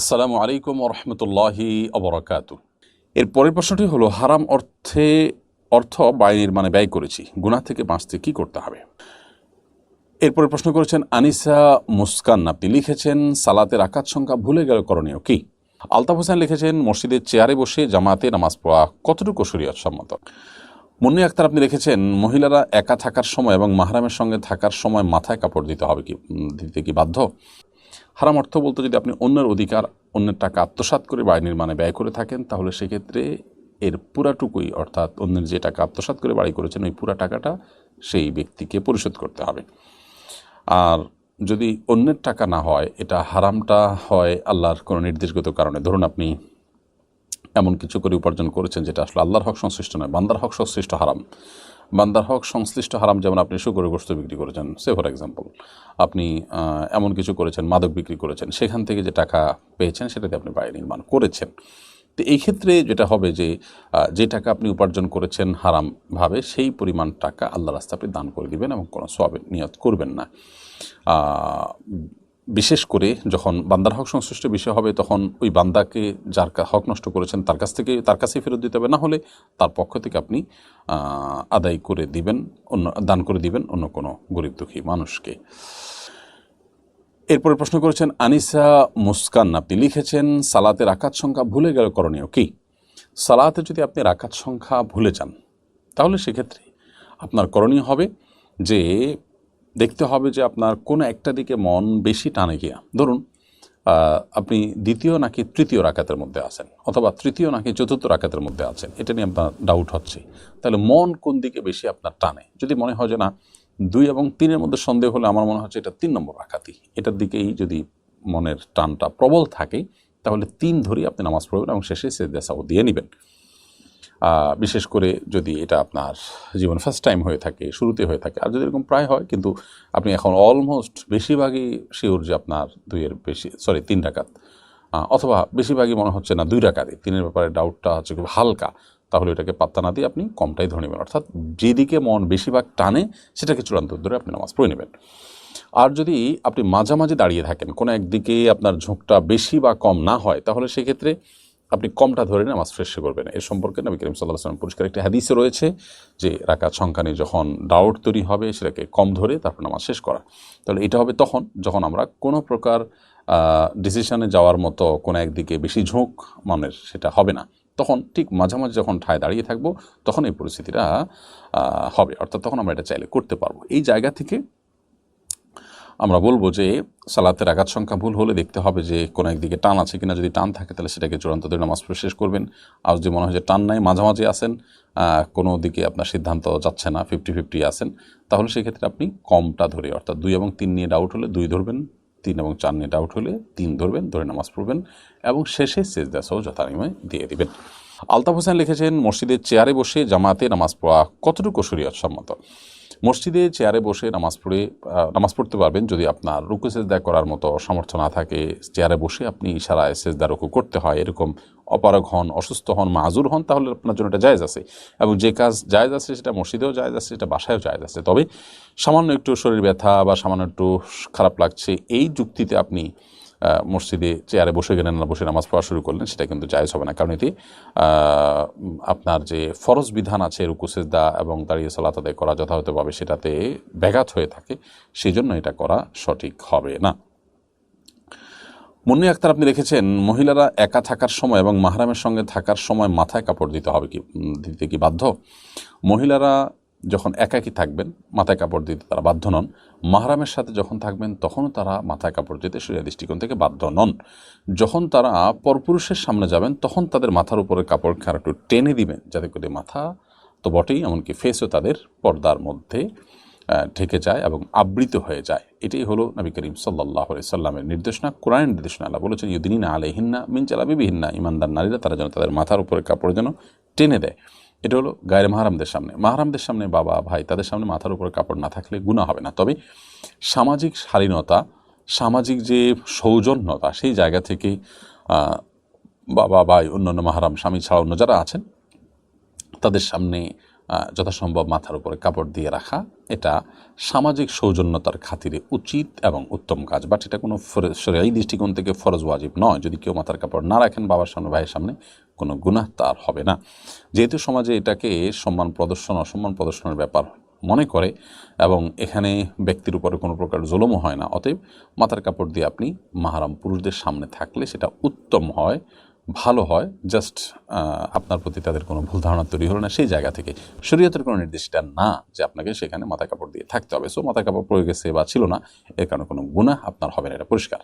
আসসালামু আলাইকুম রহমতুল্লাহি অবরাকাতু এর পরের প্রশ্নটি হলো, হারাম অর্থে, অর্থ বাড়ি নির্মাণে ব্যয় করেছি, গুনাহ থেকে বাঁচতে কি করতে হবে? এরপরে প্রশ্ন করেছেন, আনিসা মুস্কান, আপনি লিখেছেন সালাতের আকাত সংখ্যা ভুলে গেল, করণীয় কি? আলতাফ হোসেন লিখেছেন, মসজিদের চেয়ারে বসে জামাতে নামাজ পড়া কতটুকু শরীয়ত সম্মত? মুন্নি আক্তার, আপনি লিখেছেন, মহিলারা একা থাকার সময় এবং মাহরামের সঙ্গে থাকার সময় মাথায় কাপড় দিতে হবে কি, দিতে কি বাধ্য? হারাম অর্থ বলতে যদি আপনি অন্যের অধিকার, অন্যের টাকা আত্মসাৎ করে বাড়ি নির্মাণে ব্যয় করে থাকেন, তাহলে সেক্ষেত্রে এর পুরাটুকুই, অর্থাৎ অন্যের যে টাকা আত্মসাৎ করে বাড়ি করেছেন, ওই পুরা টাকাটা সেই ব্যক্তিকে পরিশোধ করতে হবে। আর যদি অন্যের টাকা না হয়, এটা হারামটা হয় আল্লাহর কোনো নির্দেশগত কারণে। ধরুন আপনি এমন কিছু করে উপার্জন করেছেন, যেটা আসলে আল্লাহর হক সংশ্লিষ্ট নয়, বান্দার হক সংশ্লিষ্ট হারাম। বান্দার হক সংশ্লিষ্ট হারাম যেমন আপনি শুকরের গোস্ত বিক্রি করেছেন সে ফর এক্সাম্পল আপনি এমন কিছু করেছেন, মাদক বিক্রি করেছেন, সেখান থেকে যে টাকা পেয়েছেন সেটাতে আপনি বাড়ি নির্মাণ করেছেন। তো এই ক্ষেত্রে যেটা হবে যে যে টাকা আপনি উপার্জন করেছেন হারামভাবে সেই পরিমাণ টাকা আল্লাহ রাস্তা আপনি দান করে দিবেন এবং কোনো সবের নিয়ত করবেন না। বিশেষ করে যখন বান্দার হক সংশ্লিষ্ট বিষয় হবে, তখন ওই বান্দাকে যার হক নষ্ট করেছেন, তার কাছ থেকে, তার কাছেই ফেরত দিতে হবে। না হলে তার পক্ষ থেকে আপনি আদায় করে দিবেন, অন্য, দান করে দিবেন অন্য কোনো গরিব দুঃখী মানুষকে। এরপরে প্রশ্ন করেছেন, আনিসা মুস্কান, আপনি লিখেছেন, সালাতের আকাত সংখ্যা ভুলে গেল করণীয় কি? সালাতে যদি আপনি রাকাত সংখ্যা ভুলে যান, তাহলে সেক্ষেত্রে আপনার করণীয় হবে যে দেখতে হবে যে আপনার কোনো একটা দিকে মন বেশি টানে গিয়া ধরুন আপনি দ্বিতীয় নাকি তৃতীয় রাকাতের মধ্যে আছেন অথবা তৃতীয় নাকি চতুর্থ রাকাতের মধ্যে আছেন, এটা নিয়ে আপনার ডাউট হচ্ছে। তাহলে মন কোন দিকে বেশি আপনার টানে? যদি মনে হয় যে না, দুই এবং তিনের মধ্যে সন্দেহ হলে আমার মনে হচ্ছে এটা তিন নম্বর রাকাতই। এটার দিকেই যদি মনের টানটা প্রবল থাকে, তাহলে তিন ধরেই আপনি নামাজ পড়বেন এবং শেষে সেদাসাও দিয়ে নেবেন। বিশেষ করে যদি এটা আপনার জীবন ফার্স্ট টাইম হয়ে থাকে, শুরুতে হয়ে থাকে, আর যদি এরকম প্রায় হয়, কিন্তু আপনি এখন অলমোস্ট বেশিরভাগই শিওর যে আপনার দুইয়ের বেশি সরি তিন রাকাত অথবা বেশিরভাগই মনে হচ্ছে না দুই রাকাতই তিনের ব্যাপারে ডাউটটা হচ্ছে খুব হালকা, তাহলে এটাকে পাত্তা না দিয়ে আপনি কমটাই ধরে নেবেন। অর্থাৎ যেদিকে মন বেশিরভাগ টানে, সেটাকে চূড়ান্ত ধরে আপনি নামাজ পড়ে নেবেন। আর যদি আপনি মাঝামাঝি দাঁড়িয়ে থাকেন, কোনো একদিকে আপনার ঝোঁকটা বেশি বা কম না হয়, তাহলে সেক্ষেত্রে আপনি কমটা ধরে নামাজ শেষ করবেন। এর সম্পর্কে নবী করিম সাল্লাহ সাল্লাম পরিষ্কার একটি হাদিসে রয়েছে যে রাকাত সংখ্যা নিয়ে যখন ডাউট তৈরি হবে, সেটাকে কম ধরে তারপর নামাজ শেষ করা। তাহলে এটা হবে তখন যখন আমরা কোনো প্রকার ডিসিশনে যাওয়ার মতো কোনো একদিকে বেশি ঝোঁক মনের সেটা হবে না। তখন ঠিক মাঝামাঝি যখন ঠায় দাঁড়িয়ে থাকব, তখন এই পরিস্থিতিটা হবে। অর্থাৎ তখন আমরা এটা চাইলে করতে পারব। এই জায়গা থেকে আমরা বলব যে সালাতের আঘাত সংখ্যা ভুল হলে দেখতে হবে যে কোনো একদিকে টান আছে কিনা। যদি টান থাকে তাহলে সেটাকে চূড়ান্ত ধরে নামাজ পড়ে শেষ করবেন। আর যদি মনে হয় যে টান নাই মাঝামাঝি আহ, কোনো দিকে আপনার সিদ্ধান্ত যাচ্ছে না ফিফটি ফিফটি আসেন তাহলে সেক্ষেত্রে আপনি কমটা ধরে অর্থাৎ দুই এবং তিন নিয়ে ডাউট হলে দুই ধরবেন তিন এবং চার নিয়ে ডাউট হলে তিন ধরবেন ধরে নামাজ পড়বেন এবং শেষে সেজদা সহ যথানিময় দিয়ে দিবেন। আলতাফ হোসেন লিখেছেন মসজিদের চেয়ারে বসে জামাতে নামাজ পড়া কতটুকু শরীয়ত সম্মত? মসজিদে চেয়ারে বসে নামাজ পড়ে নামাজ পড়তে পারবেন যদি আপনার রুকু সেজদা করার মতো সামর্থ্য না থাকে। চেয়ারে বসে আপনি ইশারায় সেজদা রুকু করতে হয়। এরকম অপারগ হন, অসুস্থ হন, মাজুর হন, তাহলে আপনার জন্য এটা জায়েজ আছে। এবং যে কাজ জায়জ আছে সেটা মসজিদেও জায়জ আছে, সেটা বাসায়ও জায়েজ আছে। তবে সামান্য একটু শরীর ব্যথা বা সামান্য একটু খারাপ লাগছে, এই যুক্তিতে আপনি মসজিদে চেয়ারে বসে গেলেন না, বসে নামাজ পড়া শুরু করলেন, সেটা কিন্তু জায়েজ হবে না। কারণ এটি আপনার যে ফরজ বিধান আছে রুকুসেজদা এবং দাঁড়িয়ে সালাত আদায় করা যথাযথভাবে সেটাতে ব্যাঘাত হয়ে থাকে সেই জন্য এটা করা সঠিক হবে না। মুন্নি আক্তার, আপনি লিখেছেন মহিলারা একা থাকার সময় এবং মাহরামের সঙ্গে থাকার সময় মাথায় কাপড় দিতে হবে কি দিতে কি বাধ্য? মহিলারা যখন একাকী থাকবেন, মাথায় কাপড় দিতে তারা বাধ্য নন। মাহরামের সাথে যখন থাকবেন, তখনও তারা মাথায় কাপড় দিতে সূর্য দৃষ্টিকোণ থেকে বাধ্য নন। যখন তারা পরপুরুষের সামনে যাবেন, তখন তাদের মাথার উপরে কাপড় একটু টেনে দিবেন, যাতে করে মাথা তো বটেই, এমনকি ফেসও তাদের পর্দার মধ্যে ঢেকে যায় এবং আবৃত হয়ে যায়। এটাই হলো নবী করিম সাল্লাহ সাল্লামের নির্দেশনা। কোরআনের নির্দেশনা আল্লাহ বলেছেন ইউদিনা আলহিন্না মিনচালা বিবিহিন্না ইমানদার নারীরা তারা যেন তাদের মাথার উপরে কাপড় যেন টেনে দেয়। এটা হলো গায়ের মাহারামদের সামনে। মাহারামদের সামনে বাবা, ভাই, তাদের সামনে মাথার উপরে কাপড় না থাকলে গুণা হবে না। তবে সামাজিক শালীনতা, সামাজিক যে সৌজন্যতা, সেই জায়গা থেকে বাবা, ভাই, অন্যান্য মাহারাম, স্বামী ছাড়া অন্য যারা আছেন, তাদের সামনে যথাসম্ভব মাথার উপরে কাপড় দিয়ে রাখা। এটা সামাজিক সৌজন্যতার খাতিরে উচিত এবং উত্তম কাজ। বাট এটা কোনো এই দৃষ্টিকোণ থেকে ফরজ ওয়াজিব নয়। যদি কেউ মাথার কাপড় না রাখেন বাবার সামনে, ভাইয়ের সামনে, কোনো গুনাহ তার হবে না। যেহেতু সমাজে এটাকে সম্মান প্রদর্শন, অসম্মান প্রদর্শনের ব্যাপার মনে করে এবং এখানে ব্যক্তির উপরে কোনো প্রকার জুলুমও হয় না, অতএব মাথার কাপড় দিয়ে আপনি মাহারাম পুরুষদের সামনে থাকলে সেটা উত্তম হয়। ভালো হয় জাস্ট আপনার প্রতি তাদের কোনো ভুল ধারণা তৈরি হলো না, সেই জায়গা থেকে। শরীয়তের কোনো নির্দেশটা না যে আপনাকে সেখানে মাথা কাপড় দিয়ে থাকতে হবে। সো মাথা কাপড় প্রয়োগে সেবা ছিল না, এর কারণে কোনো গুণা আপনার হবে না, এটা পরিষ্কার।